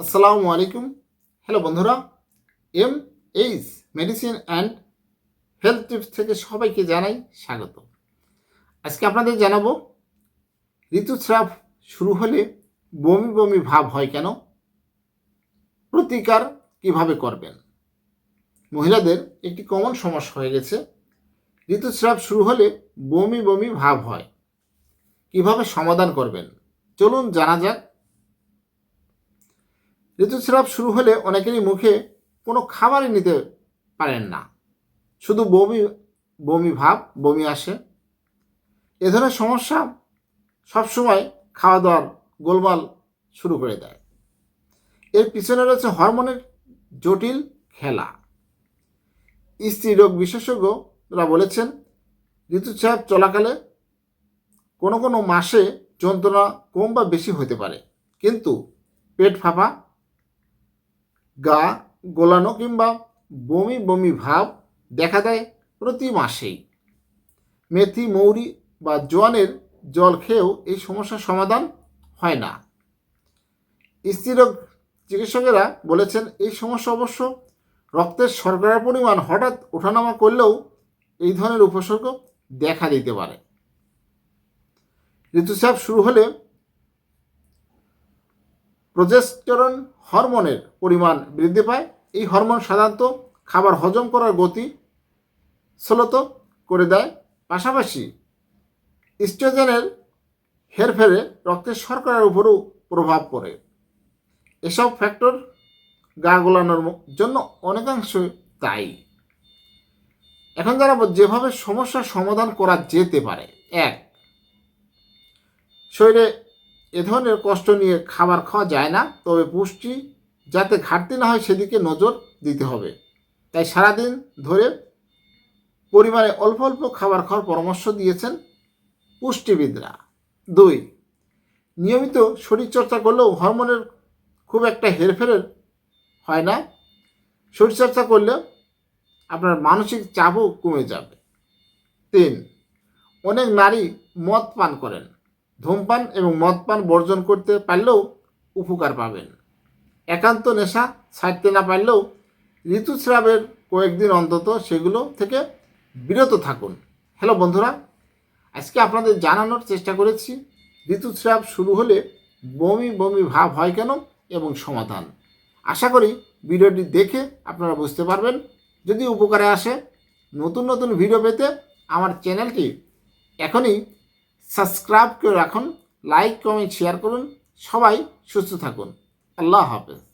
আসসালামু আলাইকুম। হ্যালো বন্ধুরা, M H medicine and health tips থেকে সবাইকে জানাই স্বাগত। আজকে আপনাদের জানাব, ঋতুস্রাব শুরু হলে বমি বমি ভাব হয় কেন? প্রতিকার কীভাবে করবেন? মহিলাদের একটি কমন সমস্যা হয়ে গেছে, ঋতুস্রাব শুরু হলে বমি বমি ভাব হয়। কীভাবে সমাধান করবেন? চলুন জানা যাক ঋতুস্রাব শুরু হলে অনেকেরই মুখে কোনো খাবারই নিতে পারেন না। শুধু বমি বমি ভাব, বমি আসে। এ ধরনের সমস্যা সবসময় খাওয়া দাওয়ার গোলমাল শুরু করে দেয়। এর পিছনে রয়েছে হরমোনের জটিল খেলা। স্ত্রী রোগ বিশেষজ্ঞরা বলেছেন, ঋতুস্রাব চলাকালে কোনো কোনো মাসে যন্ত্রণা কম বা বেশি হতে পারে। কিন্তু পেট ফাঁপা গা গোলানো কিংবা বমি বমি ভাব দেখা দেয় প্রতি মাসেই। মেথি, মৌরি বা জোয়ানের জল খেয়েও এই সমস্যার সমাধান হয় না। স্ত্রীরোগ চিকিৎসকেরা বলেছেন, এই সমস্যা অবশ্য রক্তের শর্করার পরিমাণ হঠাৎ ওঠানামা করলেও এই ধরনের উপসর্গ দেখা দিতে পারে। ঋতুস্রাব শুরু হলে প্রজেস্টেরন হরমোনের পরিমাণ বৃদ্ধি পায়। এই হরমোন সাধারণত খাবার হজম করার গতি শ্লত করে দেয়। পাশাপাশি ইস্ট্রোজেনের হেরফেরে রক্তের শর্করার উপরও প্রভাব পড়ে। এসব ফ্যাক্টর গা গোলানোর জন্য অনেকাংশ দায়ী। এখন জানাব যেভাবে সমস্যার সমাধান করা যেতে পারে। এক, শরীরে এ ধরনের কষ্ট নিয়ে খাবার খাওয়া যায় না, তবে পুষ্টি যাতে ঘাটতি না হয় সেদিকে নজর দিতে হবে। তাই সারাদিন ধরে পরিমাণে অল্প অল্প খাবার খাওয়ার পরামর্শ দিয়েছেন পুষ্টিবিদরা। দুই, নিয়মিত শরীরচর্চা করলেও হরমোনের খুব একটা হেরফেরের হয় না। শরীরচর্চা করলে আপনার মানসিক চাপও কমে যাবে। তিন, অনেক নারী মদ পান করেন। ধূমপান এবং মদপান বর্জন করতে পারলেও উপকার পাবেন। একান্ত নেশা ছাড়তে না পারলেও ঋতুস্রাবের কয়েকদিন অন্তত সেগুলো থেকে বিরত থাকুন। হ্যালো বন্ধুরা, আজকে আপনাদের জানানোর চেষ্টা করেছি, ঋতুস্রাব শুরু হলে বমি বমি ভাব হয় কেন এবং সমাধান। আশা করি ভিডিওটি দেখে আপনারা বুঝতে পারবেন। যদি উপকারে আসে, নতুন নতুন ভিডিও পেতে আমার চ্যানেলটি এখনই সাবস্ক্রাইব করে রাখুন লাইক কমেন্ট শেয়ার করুন। সবাই সুস্থ থাকুন। আল্লাহ হাফেজ।